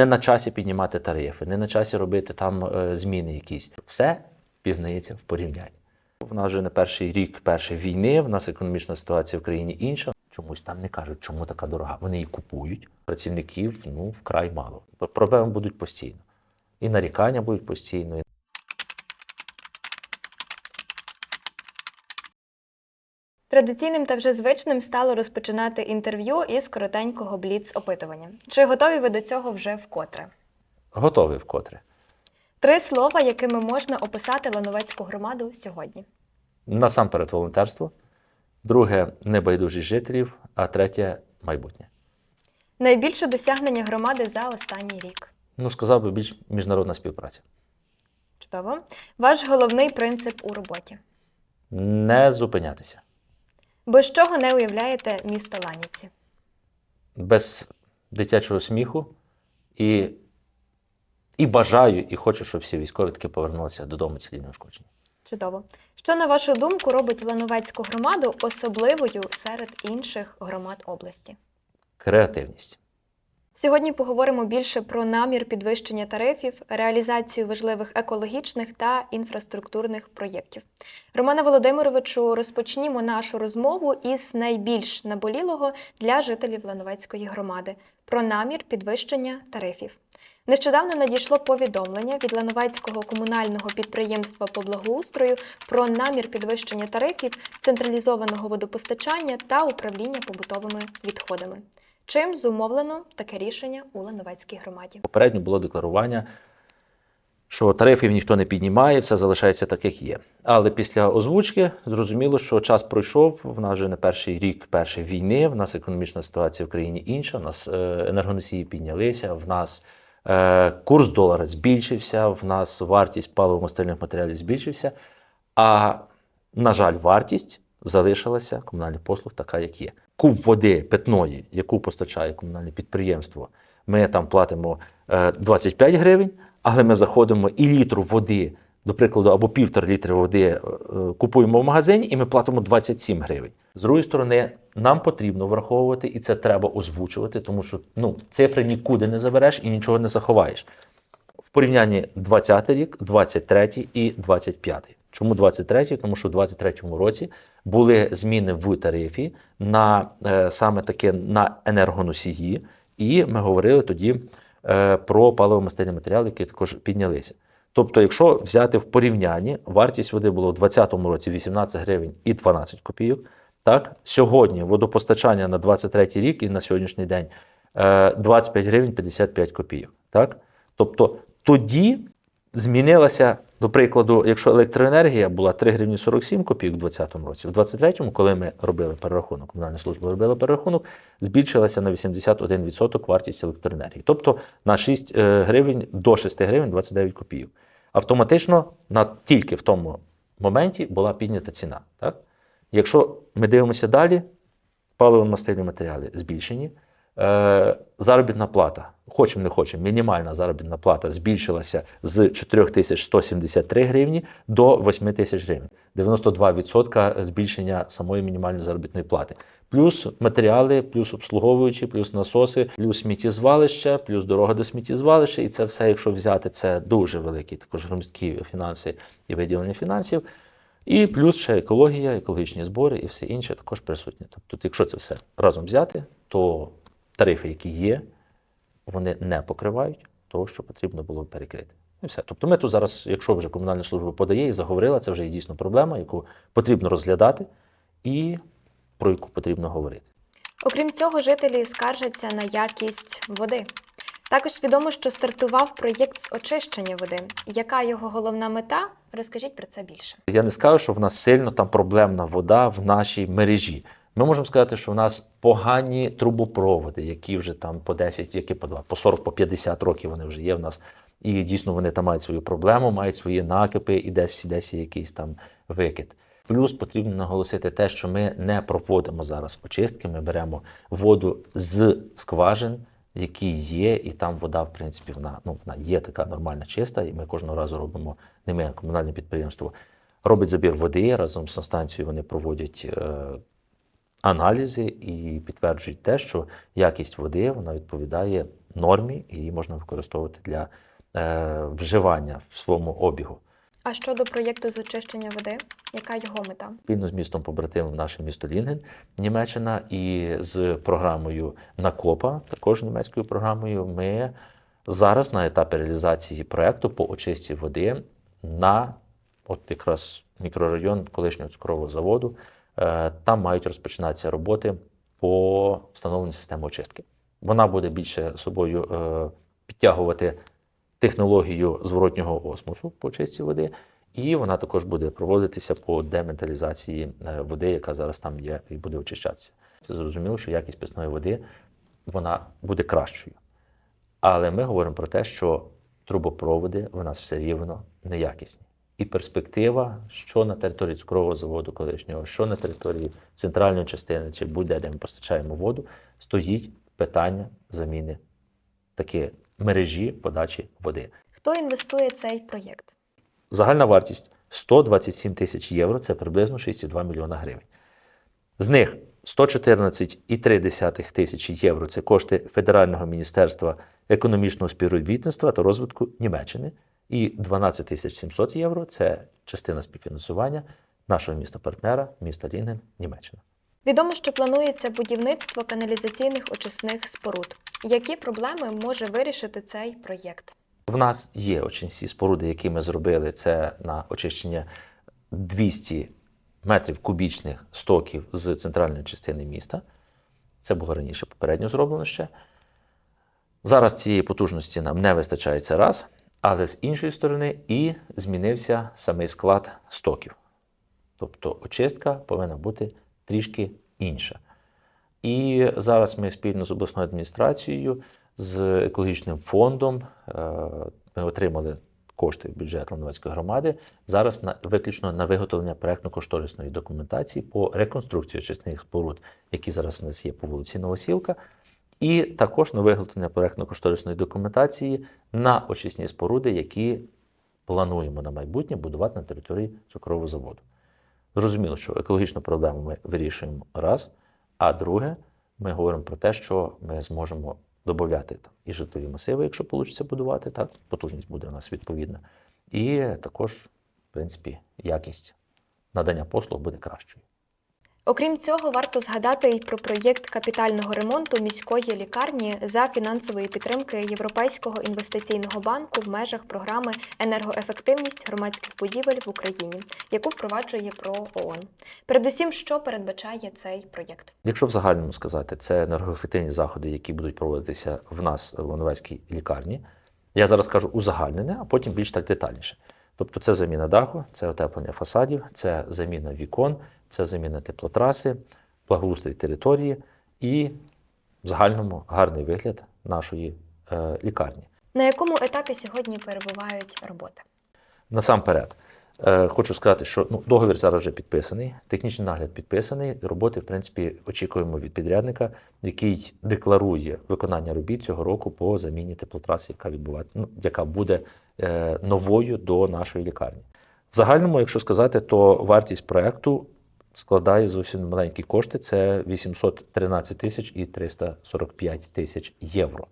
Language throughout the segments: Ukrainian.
не на часі піднімати тарифи, не на часі робити там е, зміни якісь. Все пізнається в порівнянні. В нас вже не перший рік першої війни, в нас економічна ситуація в країні інша. Чомусь там не кажуть, чому така дорога. Вони її купують. Працівників ну вкрай мало. Проблеми будуть постійно. І нарікання будуть постійно. Традиційним та вже звичним стало розпочинати інтерв'ю із коротенького бліц-опитування. Чи готові ви до цього вже вкотре? Готовий вкотре. Три слова, якими можна описати Лановецьку громаду сьогодні. Насамперед волонтерство, друге небайдужість жителів, а третє майбутнє. Найбільше досягнення громади за останній рік. Ну, сказав би більш міжнародна співпраця. Чудово. Ваш головний принцип у роботі. Не зупинятися. Без чого не уявляєте місто Ланіці? Без дитячого сміху і, і бажаю, і хочу, щоб всі військові таки повернулися додому цілі неушкоджені. Чудово. Що, на вашу думку, робить Лановецьку громаду особливою серед інших громад області? Креативність. Сьогодні поговоримо більше про намір підвищення тарифів, реалізацію важливих екологічних та інфраструктурних проєктів. Романе Володимировичу, розпочнімо нашу розмову із найбільш наболілого для жителів Лановецької громади про намір підвищення тарифів. Нещодавно надійшло повідомлення від Лановецького комунального підприємства по благоустрою про намір підвищення тарифів централізованого водопостачання та управління побутовими відходами. Чим зумовлено таке рішення у Лановецькій громаді? Попередньо було декларування, що тарифів ніхто не піднімає, все залишається так, як є. Але після озвучки зрозуміло, що час пройшов. В нас вже не перший рік першої війни. В нас економічна ситуація в країні інша. В нас е, енергоносії піднялися. В нас е, курс долара збільшився. В нас вартість паливо-мастильних матеріалів збільшився. А на жаль, вартість залишилася комунальних послуг така, як є. Куб води питної, яку постачає комунальне підприємство, ми там платимо е, 25 гривень, але ми заходимо і літру води, до прикладу, або півтора літри води е, е, купуємо в магазині, і ми платимо 27 гривень. З другої сторони, нам потрібно враховувати, і це треба озвучувати, тому що ну, цифри нікуди не забереш і нічого не заховаєш. В порівнянні 20 рік, 23 і 25. Чому 23? Тому що в 23-му році були зміни в тарифі на е, саме таке на енергоносії, і ми говорили тоді е, про паливо-мастильні матеріали, які також піднялися. Тобто, якщо взяти в порівнянні, вартість води було в 2020 році 18 гривень і 12 копійок. Так, сьогодні водопостачання на 23 рік і на сьогоднішній день е, 25 гривень 55 копійок. Так? Тобто тоді змінилася, до прикладу, якщо електроенергія була 3 гривні 47 копійок у 2020 році, в 2023, коли ми робили перерахунок, комунальна служба робила перерахунок, збільшилася на 81% вартість електроенергії. Тобто на 6 е, гривень до 6 гривень 29 копійок. Автоматично на тільки в тому моменті була піднята ціна. Так? Якщо ми дивимося далі, паливо-мастильні матеріали збільшені. Е, заробітна плата, хочемо не хочемо, мінімальна заробітна плата збільшилася з 4173 гривні до 8 тисяч гривень. 92% збільшення самої мінімальної заробітної плати. Плюс матеріали, плюс обслуговуючі, плюс насоси, плюс сміттєзвалище, плюс дорога до сміттєзвалища. І це все, якщо взяти, це дуже великі також громісткі фінанси і виділення фінансів. І плюс ще екологія, екологічні збори і все інше також присутні. Тобто, якщо це все разом взяти, то тарифи, які є, вони не покривають того, що потрібно було перекрити. І все. Тобто ми тут зараз, якщо вже комунальна служба подає і заговорила, це вже є дійсно проблема, яку потрібно розглядати і про яку потрібно говорити. Окрім цього, жителі скаржаться на якість води. Також відомо, що стартував проєкт з очищення води. Яка його головна мета? Розкажіть про це більше. Я не скажу, що в нас сильно там проблемна вода в нашій мережі. Ми можемо сказати, що в нас погані трубопроводи, які вже там по 10, які по 2, по 40, по 50 років вони вже є в нас. І дійсно вони там мають свою проблему, мають свої накипи і десь десь якийсь там викид. Плюс потрібно наголосити те, що ми не проводимо зараз очистки, ми беремо воду з скважин, які є, і там вода, в принципі, вона ну вона є така нормальна, чиста, і ми кожного разу робимо не ми, а комунальне підприємство робить забір води разом з станцією. Вони проводять е, аналізи і підтверджують те, що якість води вона відповідає нормі і її можна використовувати для е, вживання в своєму обігу. А щодо проєкту з очищення води, яка його мета? спільно з містом побратимом наше місто Лінген, Німеччина, і з програмою Накопа, також німецькою програмою, ми зараз на етапі реалізації проекту по очистці води на от якраз мікрорайон колишнього цукрового заводу. Е, Там мають розпочинатися роботи по встановленню системи очистки. Вона буде більше собою е, підтягувати технологію зворотнього осмосу по очистці води, і вона також буде проводитися по деметалізації е, води, яка зараз там є, і буде очищатися. Це зрозуміло, що якість питної води вона буде кращою. Але ми говоримо про те, що трубопроводи в нас все рівно неякісні. І перспектива, що на території цукрового заводу колишнього, що на території центральної частини, чи будь-де, де ми постачаємо воду, стоїть питання заміни такі мережі подачі води. Хто інвестує цей проєкт? Загальна вартість 127 тисяч євро, це приблизно 6,2 мільйона гривень. З них 114,3 тисячі євро це кошти Федерального міністерства економічного співробітництва та розвитку Німеччини. І 12 тисяч 700 євро це частина співфінансування нашого міста-партнера, міста Лінген, Німеччина. Відомо, що планується будівництво каналізаційних очисних споруд. Які проблеми може вирішити цей проєкт? В нас є очисні споруди, які ми зробили. Це на очищення 200 метрів кубічних стоків з центральної частини міста. Це було раніше попередньо зроблено ще. Зараз цієї потужності нам не вистачає це раз, але з іншої сторони і змінився самий склад стоків. Тобто очистка повинна бути трішки інша. І зараз ми спільно з обласною адміністрацією, з екологічним фондом е, ми отримали кошти в бюджет Лановецької громади. Зараз на виключно на виготовлення проектно-кошторисної документації по реконструкції очисних споруд, які зараз у нас є по вулиці Новосілка, і також на виготовлення проектно-кошторисної документації на очисні споруди, які плануємо на майбутнє будувати на території цукрового заводу. Зрозуміло, що екологічну проблему ми вирішуємо раз. А друге, ми говоримо про те, що ми зможемо додати і житлові масиви, якщо вийде будувати, так, потужність буде у нас відповідна. І також, в принципі, якість надання послуг буде кращою. Окрім цього, варто згадати і про проєкт капітального ремонту міської лікарні за фінансової підтримки Європейського інвестиційного банку в межах програми Енергоефективність громадських будівель в Україні, яку впроваджує ПРО ООН. Передусім, що передбачає цей проєкт? Якщо в загальному сказати, це енергоефективні заходи, які будуть проводитися в нас в Лановецькій лікарні. Я зараз кажу узагальнене, а потім більш так детальніше. Тобто це заміна даху, це отеплення фасадів, це заміна вікон, це заміна теплотраси, благоустрій території і в загальному гарний вигляд нашої е, лікарні. На якому етапі сьогодні перебувають роботи? Насамперед, е, хочу сказати, що ну, договір зараз вже підписаний, технічний нагляд підписаний. Роботи, в принципі, очікуємо від підрядника, який декларує виконання робіт цього року по заміні теплотраси, яка відбуває, ну, яка буде е, новою до нашої лікарні. В загальному, якщо сказати, то вартість проекту складає зовсім маленькі кошти. Це 813 тисяч і 345 тисяч євро.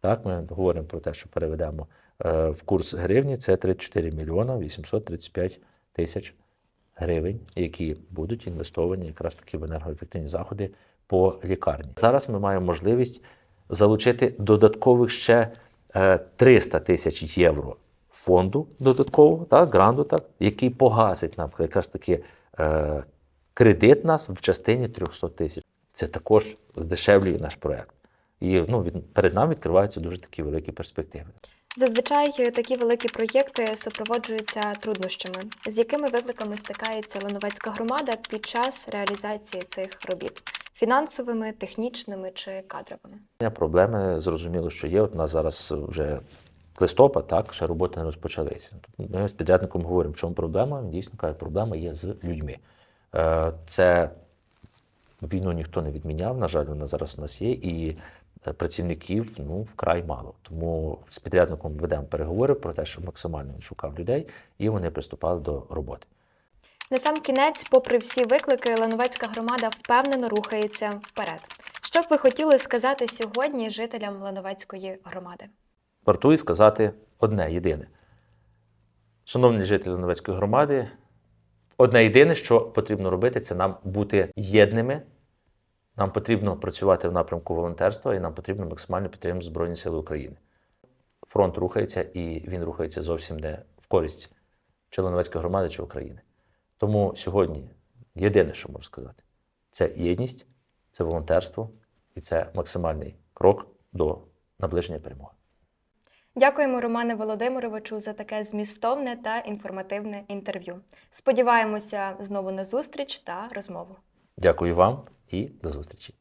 Так, ми говоримо про те, що переведемо е, в курс гривні, це 34 мільйона 835 тисяч гривень, які будуть інвестовані якраз таки в енергоефективні заходи по лікарні. Зараз ми маємо можливість залучити додаткових ще е, 300 тисяч євро фонду додаткового, так, гранту, так, який погасить нам якраз таки е, кредит нас в частині 300 тисяч. Це також здешевлює наш проект. І ну, від, перед нами відкриваються дуже такі великі перспективи. Зазвичай такі великі проєкти супроводжуються труднощами, з якими викликами стикається Лановецька громада під час реалізації цих робіт фінансовими, технічними чи кадровими. Проблеми зрозуміло, що є. От у нас зараз вже листопад, так, ще роботи не розпочалися. Ми з підрядником говоримо, в чому проблема. Він дійсно каже, проблема є з людьми. Е, Це війну ніхто не відміняв. На жаль, вона зараз у нас є, і е, працівників ну, вкрай мало. Тому з підрядником ведемо переговори про те, щоб максимально він шукав людей, і вони приступали до роботи. На сам кінець, попри всі виклики, Лановецька громада впевнено рухається вперед. Що б ви хотіли сказати сьогодні жителям Лановецької громади? Вартує сказати одне єдине. Шановні жителі Новецької громади, одне єдине, що потрібно робити, це нам бути єдними. Нам потрібно працювати в напрямку волонтерства і нам потрібно максимально підтримувати Збройні Сили України. Фронт рухається і він рухається зовсім не в користь чи Лановецької громади, чи України. Тому сьогодні єдине, що можу сказати, це єдність, це волонтерство і це максимальний крок до наближення перемоги. Дякуємо, Романе Володимировичу, за таке змістовне та інформативне інтерв'ю. Сподіваємося знову на зустріч та розмову. Дякую вам і до зустрічі.